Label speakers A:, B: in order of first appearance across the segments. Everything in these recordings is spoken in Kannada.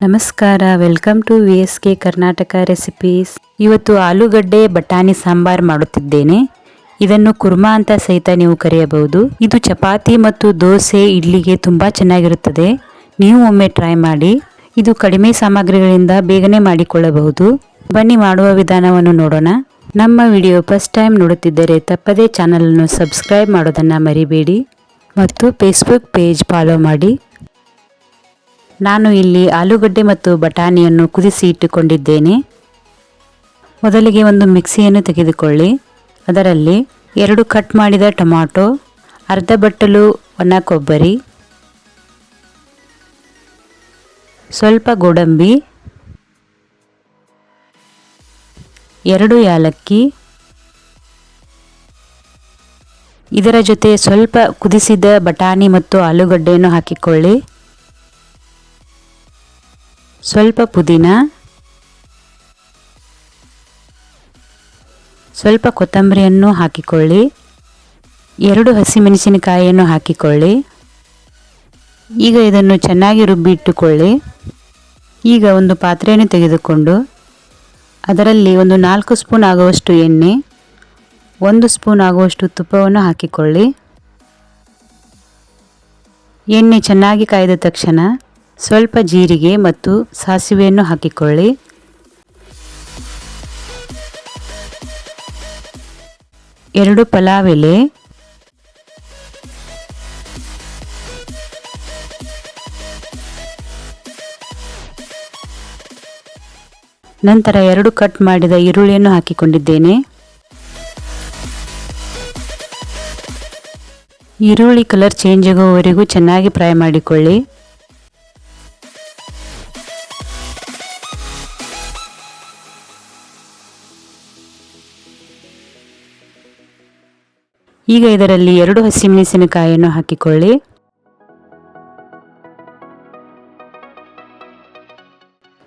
A: ನಮಸ್ಕಾರ. Welcome to V S K Karnataka recipes. ಇವತ್ತು ಆಲೂಗಡ್ಡೆ ಬಟಾಣಿ ಸಾಂಬಾರ್ ಮಾಡುತ್ತಿದ್ದೇನೆ. ಇದನ್ನು ಕುರ್ಮಾ ಅಂತ ಸಹಿತ ನೀವು ಕರೆಯಬಹುದು. ಇದು ಚಪಾತಿ ಮತ್ತು ದೋಸೆ ಇಡ್ಲಿಗೆ ತುಂಬಾ ಚೆನ್ನಾಗಿರುತ್ತದೆ. ನೀವು ಒಮ್ಮೆ ಟ್ರೈ ಮಾಡಿ. ಇದು ಕಡಿಮೆ ಸಾಮಗ್ರಿಗಳಿಂದ ಬೇಗನೆ ಮಾಡಿಕೊಳ್ಳಬಹುದು. ಬನ್ನಿ ಮಾಡುವ ವಿಧಾನವನ್ನು ನೋಡೋಣ. ನಮ್ಮ ವಿಡಿಯೋ ಫಸ್ಟ್ ಟೈಮ್ ನೋಡುತ್ತಿದ್ದರೆ ತಪ್ಪದೇ ಚಾನಲನ್ನು ಸಬ್ಸ್ಕ್ರೈಬ್ ಮಾಡೋದನ್ನ ಮರಿಬೇಡಿ. ಮತ್ತು ಫೇಸ್ಬುಕ್ ಪೇಜ್ ಫಾಲೋ ಮಾಡಿ. ನಾನು ಇಲ್ಲಿ ಆಲೂಗಡ್ಡೆ ಮತ್ತು ಬಟಾಣಿಯನ್ನು ಕುದಿಸಿ ಇಟ್ಟುಕೊಂಡಿದ್ದೇನೆ. ಮೊದಲಿಗೆ ಒಂದು ಮಿಕ್ಸಿಯನ್ನು ತೆಗೆದುಕೊಳ್ಳಿ. ಅದರಲ್ಲಿ ಎರಡು ಕಟ್ ಮಾಡಿದ ಟೊಮಾಟೊ, ಅರ್ಧ ಬಟ್ಟಲು ಒಣ ಕೊಬ್ಬರಿ, ಸ್ವಲ್ಪ ಗೋಡಂಬಿ, ಎರಡು ಯಾಲಕ್ಕಿ, ಇದರ ಜೊತೆ ಸ್ವಲ್ಪ ಕುದಿಸಿದ ಬಟಾಣಿ ಮತ್ತು ಆಲೂಗಡ್ಡೆಯನ್ನು ಹಾಕಿಕೊಳ್ಳಿ. ಸ್ವಲ್ಪ ಪುದೀನ, ಸ್ವಲ್ಪ ಕೊತ್ತಂಬರಿಯನ್ನು ಹಾಕಿಕೊಳ್ಳಿ, ಎರಡು ಹಸಿಮೆಣಸಿನಕಾಯಿಯನ್ನು ಹಾಕಿಕೊಳ್ಳಿ. ಈಗ ಇದನ್ನು ಚೆನ್ನಾಗಿ ರುಬ್ಬಿಟ್ಟುಕೊಳ್ಳಿ ಈಗ ಒಂದು ಪಾತ್ರೆಯನ್ನು ತೆಗೆದುಕೊಂಡು ಅದರಲ್ಲಿ ಒಂದು ನಾಲ್ಕು ಸ್ಪೂನ್ ಆಗುವಷ್ಟು ಎಣ್ಣೆ, ಒಂದು ಸ್ಪೂನ್ ಆಗುವಷ್ಟು ತುಪ್ಪವನ್ನು ಹಾಕಿಕೊಳ್ಳಿ. ಎಣ್ಣೆ ಚೆನ್ನಾಗಿ ಕಾಯ್ದ ತಕ್ಷಣ ಸ್ವಲ್ಪ ಜೀರಿಗೆ ಮತ್ತು ಸಾಸಿವೆಯನ್ನು ಹಾಕಿಕೊಳ್ಳಿ. ಎರಡು ಪಲಾವ್ ಎಲೆ ನಂತರ ಎರಡು ಕಟ್ ಮಾಡಿದ ಈರುಳ್ಳಿಯನ್ನು ಹಾಕಿಕೊಂಡಿದ್ದೇನೆ. ಈರುಳ್ಳಿ ಕಲರ್ ಚೇಂಜ್ ಆಗುವವರೆಗೂ ಚೆನ್ನಾಗಿ ಫ್ರೈ ಮಾಡಿಕೊಳ್ಳಿ. ಈಗ ಇದರಲ್ಲಿ ಎರಡು ಹಸಿಮೆಣಸಿನಕಾಯಿಯನ್ನು ಹಾಕಿಕೊಳ್ಳಿ.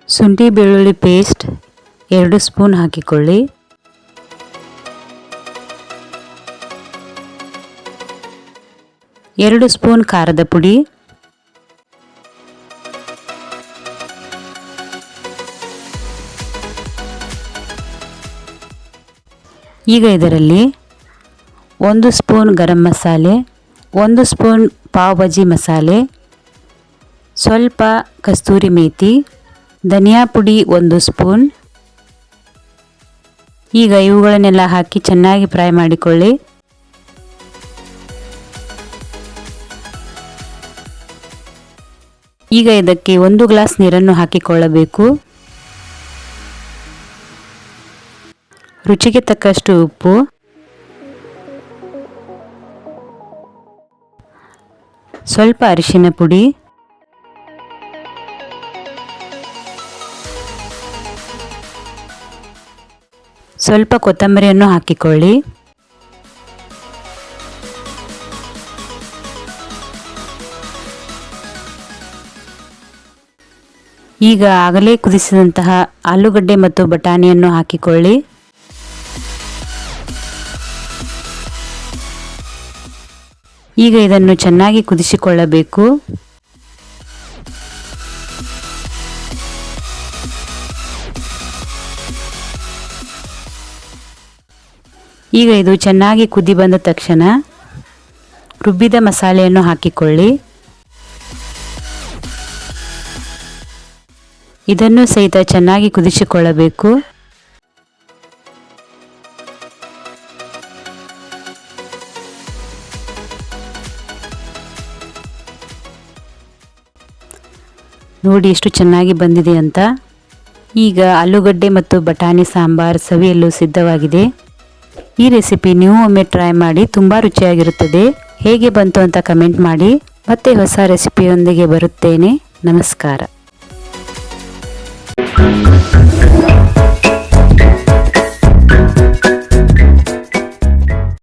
A: ಶುಂಠಿ ಬೆಳ್ಳುಳ್ಳಿ ಪೇಸ್ಟ್ ಎರಡು ಸ್ಪೂನ್ ಹಾಕಿಕೊಳ್ಳಿ. ಎರಡು ಸ್ಪೂನ್ ಖಾರದ ಪುಡಿ. ಈಗ ಇದರಲ್ಲಿ ಒಂದು ಸ್ಪೂನ್ ಗರಂ ಮಸಾಲೆ, ಒಂದು ಸ್ಪೂನ್ ಪಾವ್ ಭಾಜಿ ಮಸಾಲೆ, ಸ್ವಲ್ಪ ಕಸ್ತೂರಿ ಮೇಥಿ ಧನಿಯಾ ಪುಡಿ ಒಂದು ಸ್ಪೂನ್. ಈಗ ಇವುಗಳನ್ನೆಲ್ಲ ಹಾಕಿ ಚೆನ್ನಾಗಿ ಫ್ರೈ ಮಾಡಿಕೊಳ್ಳಿ. ಈಗ ಇದಕ್ಕೆ ಒಂದು ಗ್ಲಾಸ್ ನೀರನ್ನು ಹಾಕಿಕೊಳ್ಳಬೇಕು. ರುಚಿಗೆ ತಕ್ಕಷ್ಟು ಉಪ್ಪು. ಸ್ವಲ್ಪ ಅರಿಶಿನ ಪುಡಿ. ಸ್ವಲ್ಪ ಕೊತ್ತಂಬರಿಯನ್ನು ಹಾಕಿಕೊಳ್ಳಿ. ಈಗ ಆಗಲೇ ಕುದಿಸಿದಂತಹ ಆಲೂಗಡ್ಡೆ ಮತ್ತು ಬಟಾಣಿಯನ್ನು ಹಾಕಿಕೊಳ್ಳಿ. ಈಗ ಇದನ್ನು ಚೆನ್ನಾಗಿ ಕುದಿಸಿಕೊಳ್ಳಬೇಕು. ಈಗ ಇದು ಚೆನ್ನಾಗಿ ಕುದಿ ಬಂದ ತಕ್ಷಣ ರುಬ್ಬಿದ ಮಸಾಲೆಯನ್ನು ಹಾಕಿಕೊಳ್ಳಿ. ಇದನ್ನು ಸಹಿತ ಚೆನ್ನಾಗಿ ಕುದಿಸಿಕೊಳ್ಳಬೇಕು. ನೋಡಿ ಎಷ್ಟು ಚೆನ್ನಾಗಿ ಬಂದಿದೆ ಅಂತ. ಈಗ ಆಲೂಗಡ್ಡೆ ಮತ್ತು ಬಟಾಣಿ ಸಾಂಬಾರ್ ಸವಿಯಲು ಸಿದ್ಧವಾಗಿದೆ. ಈ ರೆಸಿಪಿ ನೀವು ಒಮ್ಮೆ ಟ್ರೈ ಮಾಡಿ ತುಂಬ ರುಚಿಯಾಗಿರುತ್ತದೆ. ಹೇಗೆ ಬಂತು ಅಂತ ಕಮೆಂಟ್ ಮಾಡಿ. ಮತ್ತೆ ಹೊಸ ರೆಸಿಪಿಯೊಂದಿಗೆ ಬರುತ್ತೇನೆ. ನಮಸ್ಕಾರ.